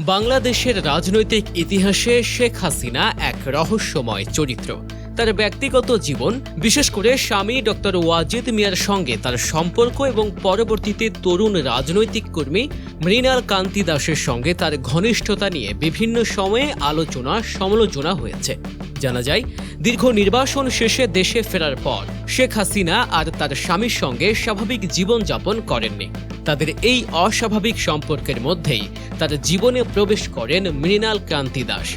বাংলাদেশের রাজনৈতিক ইতিহাসে শেখ হাসিনা এক রহস্যময় চরিত্র। তার ব্যক্তিগত জীবন, বিশেষ করে স্বামী ডক্টর ওয়াজিদ মিয়ার সঙ্গে তার সম্পর্ক এবং পরবর্তীতে তরুণ রাজনৈতিক কর্মী মৃণাল কান্তি দাসের সঙ্গে তার ঘনিষ্ঠতা নিয়ে বিভিন্ন সময়ে আলোচনা, সমালোচনা হয়েছে। জানা যায়, দীর্ঘ নির্বাসন শেষে দেশে ফেরার পর শেখ হাসিনা আর তার স্বামীর সঙ্গে স্বাভাবিক জীবনযাপন করেননি। তাদের এই অস্বাভাবিক সম্পর্কের মধ্যেই তার জীবনে প্রবেশ করেন মৃণাল কান্তি দাস।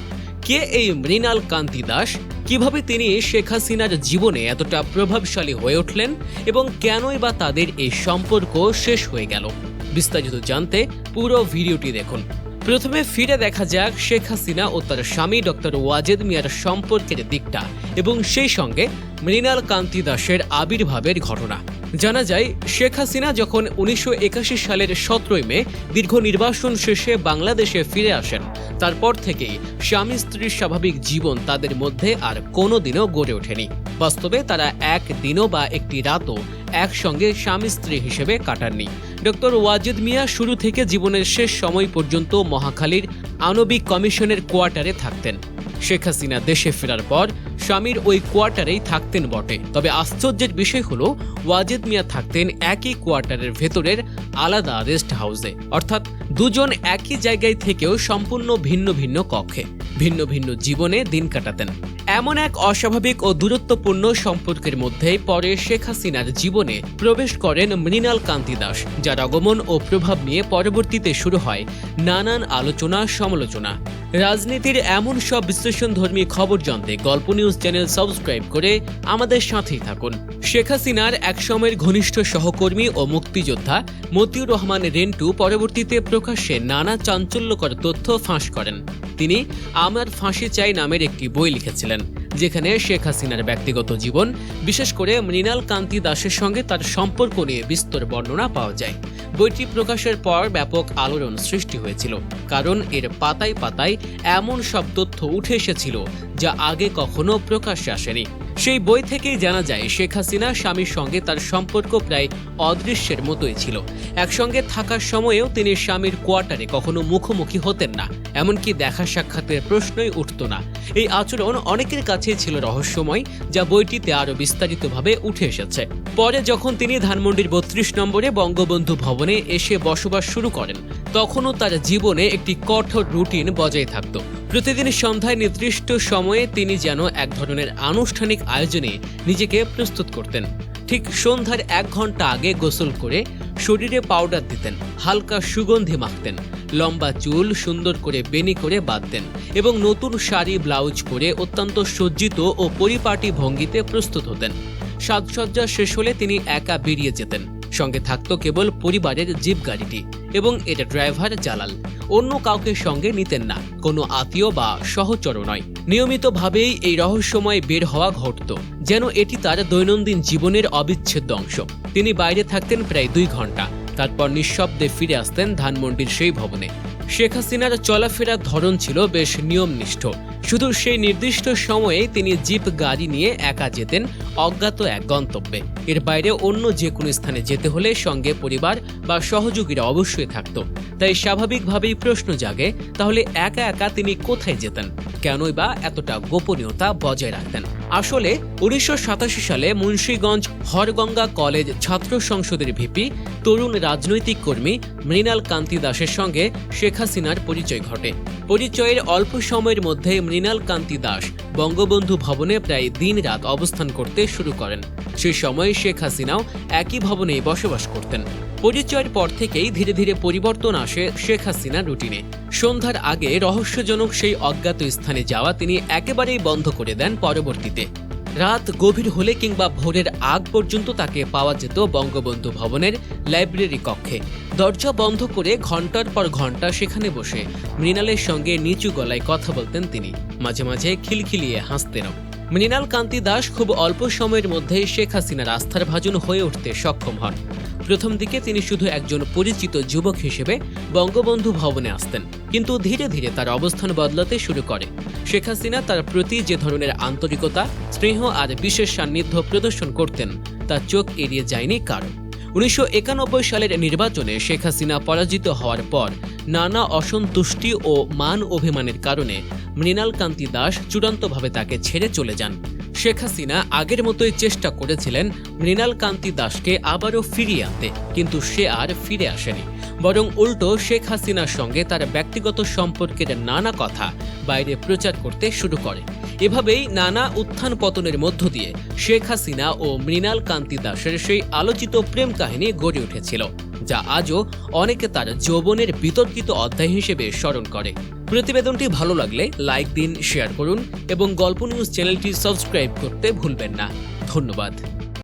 কে এই মৃণাল কান্তি দাস? কীভাবে তিনি শেখ হাসিনার জীবনে এতটা প্রভাবশালী হয়ে উঠলেন এবং কেনই বা তাদের এই সম্পর্ক শেষ হয়ে গেল? বিস্তারিত জানতে পুরো ভিডিওটি দেখুন। প্রথমে ফিরে দেখা যাক শেখ হাসিনা ও তার স্বামী ডক্টর ওয়াজেদ মিয়ার সম্পর্কের দিকটা এবং সেই সঙ্গে মৃণাল কান্তি দাসের আবির্ভাবের ঘটনা। জানা যায়, শেখ হাসিনা যখন উনিশশো একাশি সালের সতেরোই মে দীর্ঘ নির্বাসন শেষে বাংলাদেশে ফিরে আসেন, তারপর থেকেই স্বামী স্ত্রীর স্বাভাবিক জীবন তাদের মধ্যে আর কোনোদিনও গড়ে ওঠেনি। বাস্তবে তারা এক দিনও বা একটি রাতও একসঙ্গে স্বামী স্ত্রী হিসেবে কাটাননি। ডক্টর ওয়াজিদ মিয়া শুরু থেকে জীবনের শেষ সময় পর্যন্ত মহাখালীর আণবিক কমিশনের কোয়ার্টারে থাকতেন। শেখ হাসিনা দেশে ফেরার পর স্বামীর ওই কোয়ার্টারেই থাকতেন বটে। তবে আশ্চর্যের বিষয় হলো, ওয়াজেদ মিয়া থাকতেন একই কোয়ার্টারের ভেতরের আলাদা রেস্ট হাউসে। অর্থাৎ দুজন একই জায়গায় থেকেও সম্পূর্ণ ভিন্ন ভিন্ন কক্ষে, ভিন্ন ভিন্ন জীবনে দিন কাটাতেন। এমন এক অস্বাভাবিক ও দূরত্বপূর্ণ সম্পর্কের মধ্যে পরে শেখ হাসিনার জীবনে প্রবেশ করেন মৃণাল কান্তি দাস, যার আগমন ও প্রভাব নিয়ে পরবর্তীতে শুরু হয় নানান আলোচনা সমালোচনা রাজনীতির এমন সব বিশ্লেষণধর্মী খবর জানতে গল্প নিউজ চ্যানেল সাবস্ক্রাইব করে আমাদের সাথেই থাকুন। শেখ হাসিনার একসময়ের ঘনিষ্ঠ সহকর্মী ও মুক্তিযোদ্ধা মতিউর রহমান রেন্টু পরবর্তীতে প্রকাশ্যে নানা চাঞ্চল্যকর তথ্য ফাঁস করেন। তিনি আমার ফাঁসি চাই নামের একটি বই লিখেছিলেন, যেখানে শেখ হাসিনার ব্যক্তিগত জীবন, বিশেষ করে মৃণাল কান্তি দাসের সঙ্গে তার সম্পর্ক নিয়ে বিস্তর বর্ণনা পাওয়া যায়। বইটি প্রকাশের পর ব্যাপক আলোড়ন সৃষ্টি হয়েছিল, কারণ এর পাতায় পাতায় এমন সব তথ্য উঠে এসেছিল যা আগে কখনো প্রকাশ্যে আসেনি। সেই বই থেকেই জানা যায়, শেখ হাসিনা স্বামীর সঙ্গে তার সম্পর্ক প্রায় অদৃশ্যের মতোই ছিল। একসঙ্গে থাকার সময়েও তিনি স্বামীর কোয়ার্টারে কখনো মুখোমুখি হতেন না। এমনকি দেখা সাক্ষাতের প্রশ্নই উঠত না। এই আচরণ অনেকের কাছেই ছিল রহস্যময়, যা বইটিতে আরও বিস্তারিতভাবে উঠে এসেছে। পরে যখন তিনি ধানমন্ডির বত্রিশ নম্বরে বঙ্গবন্ধু ভবনে এসে বসবাস শুরু করেন তখনও তার জীবনে একটি কঠোর রুটিন বজায় থাকত। প্রতিদিন সন্ধ্যায় নির্দিষ্ট সময়ে তিনি যেন এক ধরনের আনুষ্ঠানিক আয়োজনে নিজেকে প্রস্তুত করতেন। ঠিক সন্ধ্যার এক ঘণ্টা আগে গোসল করে শরীরে পাউডার দিতেন, হালকা সুগন্ধি মাখতেন, লম্বা চুল সুন্দর করে বেনি করে বাঁধতেন এবং নতুন শাড়ি, ব্লাউজ করে অত্যন্ত সজ্জিত ও পরিপাটি ভঙ্গিতে প্রস্তুত হতেন। সাজসজ্জা শেষ হলে তিনি একা বেরিয়ে যেতেন। সঙ্গে থাকতো কেবল পরিবারের জিপ গাড়িটি এবং এটা ড্রাইভার জালাল। অন্য কাউকে সঙ্গে নিতেন না। কোনো আত্মীয় বা সহচর নয়। নিয়মিতভাবেই এই রহস্যময় বের হওয়া ঘটত, যেন এটি তার দৈনন্দিন জীবনের অবিচ্ছেদ্য অংশ। তিনি বাইরে থাকতেন প্রায় দুই ঘণ্টা তারপর নিঃশব্দে ফিরে আসতেন ধানমন্ডির সেই ভবনে। শেখ হাসিনার চলাফেরার ধরন ছিল বেশ নিয়মনিষ্ঠ। শুধু সেই নির্দিষ্ট সময়ে তিনি জিপ, গাড়ি নিয়ে একা যেতেন, অজ্ঞাত এক গন্তব্যে। এর বাইরে অন্য যে কোনো স্থানে যেতে হলে সঙ্গে পরিবার বা সহযোগীরা অবশ্যই থাকত। তাই স্বাভাবিকভাবেই প্রশ্ন জাগে, তাহলে একা একা তিনি কোথায় যেতেন? কেনই বা এতটা গোপনীয়তা বজায় রাখতেন? আসলে উনিশশো সাতাশি সালে মুন্সীগঞ্জ হরগঙ্গা কলেজ ছাত্র সংসদের ভিপি, তরুণ রাজনৈতিক কর্মী মৃণাল কান্তি দাসের সঙ্গে শেখ হাসিনার পরিচয় ঘটে। পরিচয়ের অল্প সময়ের মধ্যে মৃণাল কান্তি দাস বঙ্গবন্ধু ভবনে প্রায় দিন রাত অবস্থান করতে শুরু করেন। সেই সময় শেখ হাসিনাও একই ভবনে বসবাস করতেন। পরিচয়ের পর থেকেই ধীরে ধীরে পরিবর্তন আসে শেখ হাসিনা রুটিনে। সন্ধ্যার আগে রহস্যজনক সেই অজ্ঞাত স্থানে যাওয়া তিনি একেবারেই বন্ধ করে দেন পরবর্তীতে। রাত গভীর হলে কিংবা ভোরের আগ পর্যন্ত তাকে পাওয়া যেত বঙ্গবন্ধু ভবনের লাইব্রেরি কক্ষে। দরজা বন্ধ করে ঘণ্টার পর ঘণ্টা সেখানে বসে মৃণালের সঙ্গে নিচু গলায় কথা বলতেন তিনি। মাঝে মাঝে খিলখিলিয়ে হাসতেন। মৃণাল কান্তি দাস খুব অল্প সময়ের মধ্যে শেখ হাসিনার আস্থার ভাজন হয়ে উঠতে সক্ষম হন। প্রথম দিকে তিনি শুধু একজন পরিচিত যুবক হিসেবে বঙ্গবন্ধু ভবনে আসতেন, কিন্তু ধীরে ধীরে তার অবস্থান বদলাতে শুরু করে। শেখ হাসিনা তার প্রতি যে ধরনের আন্তরিকতা, স্নেহ আর বিশেষ সান্নিধ্য প্রদর্শন করতেন, তা চোখ এড়িয়ে যায়নি কারও। উনিশশো সালের নির্বাচনে শেখ হাসিনা পরাজিত হওয়ার পর নানা অসন্তুষ্টি ও মান অভিমানের কারণে মৃণাল কান্তি দাস চূড়ান্তভাবে তাকে ছেড়ে চলে যান। শেখ হাসিনা আগের মতোই চেষ্টা করেছিলেন মৃণাল কান্তি দাসকে আবারও ফিরিয়ে আনতে, কিন্তু সে আর ফিরে আসেনি। বরং উল্টো শেখ হাসিনার সঙ্গে তার ব্যক্তিগত সম্পর্কের নানা কথা বাইরে প্রচার করতে শুরু করে। এভাবেই নানা উত্থান পতনের মধ্য দিয়ে শেখ হাসিনা ও মৃণাল কান্তি দাসের সেই আলোচিত প্রেম কাহিনী গড়ে উঠেছিল, যা আজও অনেকে তার যৌবনের বিতর্কিত অধ্যায় হিসেবে স্মরণ করে। প্রতিবেদনটি ভালো লাগলে লাইক দিন, শেয়ার করুন এবং গল্প নিউজ চ্যানেলটি সাবস্ক্রাইব করতে ভুলবেন না। ধন্যবাদ।